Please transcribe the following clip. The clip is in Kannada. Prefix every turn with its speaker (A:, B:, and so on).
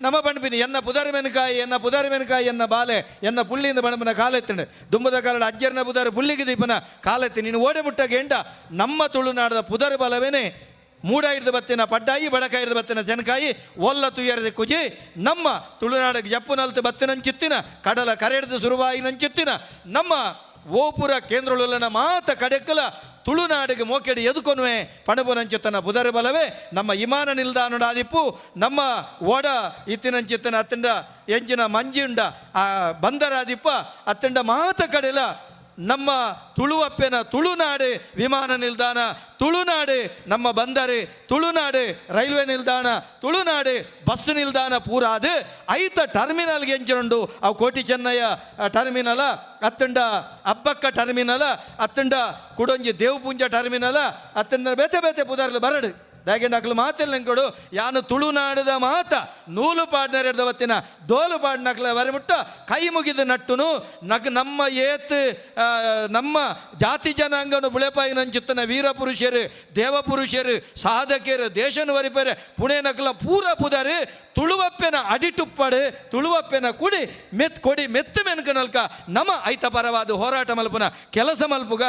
A: ನಮ್ಮ ಬಣ್ಪಿನಿ ಎನ್ನ ಪುದಾರಿ ಮೆನಕಾಯಿ ಎನ್ನ ಪುದಾರಿ ಮೆನಕಾಯಿ ಎನ್ನ ಬಾಲೆ, ಎನ್ನ ಪುಳ್ಳಿಯಿಂದ ಬಣಪನ ಕಾಲೆತ್ತಿಂಡೆ ದುಂಬದ ಕಾಲದ ಅಜ್ಜರ್ನ ಪುದಾರಿ, ಪುಳ್ಳಿಗೆ ದೀಪನ ಕಾಲೆತ್ತಿ. ನೀನು ಓಡೆ ಮುಟ್ಟ ಗೆಂಡ ನಮ್ಮ ತುಳುನಾಡದ ಪುದಾರಿ ಬಲವೇನೆ. ಮೂಡ ಹಿಡಿದು ಬತ್ತಿನ ಪಡ್ಡಾಯಿ, ಬಡಕ ಹಿಡಿದು ಬತ್ತಿನ ಜನಕಾಯಿ ಒಲ್ಲ ತುಯ್ಯರದ ಕುಜಿ, ನಮ್ಮ ತುಳುನಾಡಿಗೆ ಜಪ್ಪು ನಲ್ತು ಬತ್ತಿನಂಚಿತ್ತಿನ ಕಡಲ ಕರೆಡ್ದು ಸುರುವಾಯಿನಂಚಿತ್ತಿನ ನಮ್ಮ ಓಪುರ ಕೇಂದ್ರ ಮಾತ ಕಡೆಕ್ಕಲ ತುಳುನಾಡಿಗೆ ಮೋಕೆಡಿ ಎದುಕೊನ್ವೆ ಪಣಬುನಂಚಿತ್ತನ ಪುದರಿ ಬಲವೇ ನಮ್ಮ ವಿಮಾನ ನಿಲ್ದಾಣದಾದಿಪ್ಪು ನಮ್ಮ ಓಡ ಇತ್ತಿನಂಚಿತ್ತನ ಅತ್ತಂಡ ಎಂಜಿನ ಮಂಜಿಂಡ, ಆ ಬಂದರಾದಿಪ್ಪ ಅತ್ತಂಡ ಮಾತ ಕಡೆಲ ನಮ್ಮ ತುಳುವಪ್ಪೆನ ತುಳುನಾಡೆ ವಿಮಾನ ನಿಲ್ದಾಣ ತುಳುನಾಡೆ ನಮ್ಮ ಬಂದರೆ ತುಳುನಾಡೆ ರೈಲ್ವೆ ನಿಲ್ದಾಣ ತುಳುನಾಡೆ ಬಸ್ ನಿಲ್ದಾಣ ಪೂರ ಅದು ಐತ ಟರ್ಮಿನಲ್ಗೆ ಎಂಚಿನುಂಡು ಅವು ಕೋಟಿ ಚೆನ್ನಯ್ಯ ಟರ್ಮಿನಲ ಅತ್ತಂಡ ಅಬ್ಬಕ್ಕ ಟರ್ಮಿನಲ ಅತ್ತಂಡ ಕುಡೊಂಜಿ ದೇವಪುಂಜ ಟರ್ಮಿನಲ ಅತ್ತಂಡ ಬೇತೆ ಬೇತೆ ಪುದಾರ್ಲು ಬರಡು. ದಾಗೆಂಡ ಅಕ್ಲು ಮಾತಲ್ಲಿ ನೆನ್ಕೊಡು ಯಾನು ತುಳುನಾಡದ ಮಾತ, ನೂಲು ಪಾಡ್ನರ್ ಹಿಡ್ದವತ್ತಿನ ದೋಲು ಪಾಡ್ನಕ್ಲ ವರಮುಟ್ಟ ಕೈ ಮುಗಿದು ನಟ್ಟುನು, ನಗ ನಮ್ಮ ಏತ್ ನಮ್ಮ ಜಾತಿ ಜನಾಂಗನು ಬುಳೆಪಾಯಿ ನಂಚುತ್ತನ ದೇವ ಪುರುಷರು, ಸಾಧಕರು, ದೇಶನ ವರಿಪರೆ ಪುಣೆ ನಕಲ ಪೂರ ಪುದರು, ತುಳುವಪ್ಪೆನ ಅಡಿಟುಪ್ಪಡು, ತುಳುವಪ್ಪೆನ ಕುಡಿ, ಮೆತ್ ಕೊಡಿ, ಮೆತ್ತು ಮೆನ್ಕ ನಲ್ಕ, ನಮ ಐತ ಪರವಾದ ಹೋರಾಟ ಮಲ್ಪುನ, ಕೆಲಸ ಮಲ್ಪುಗ.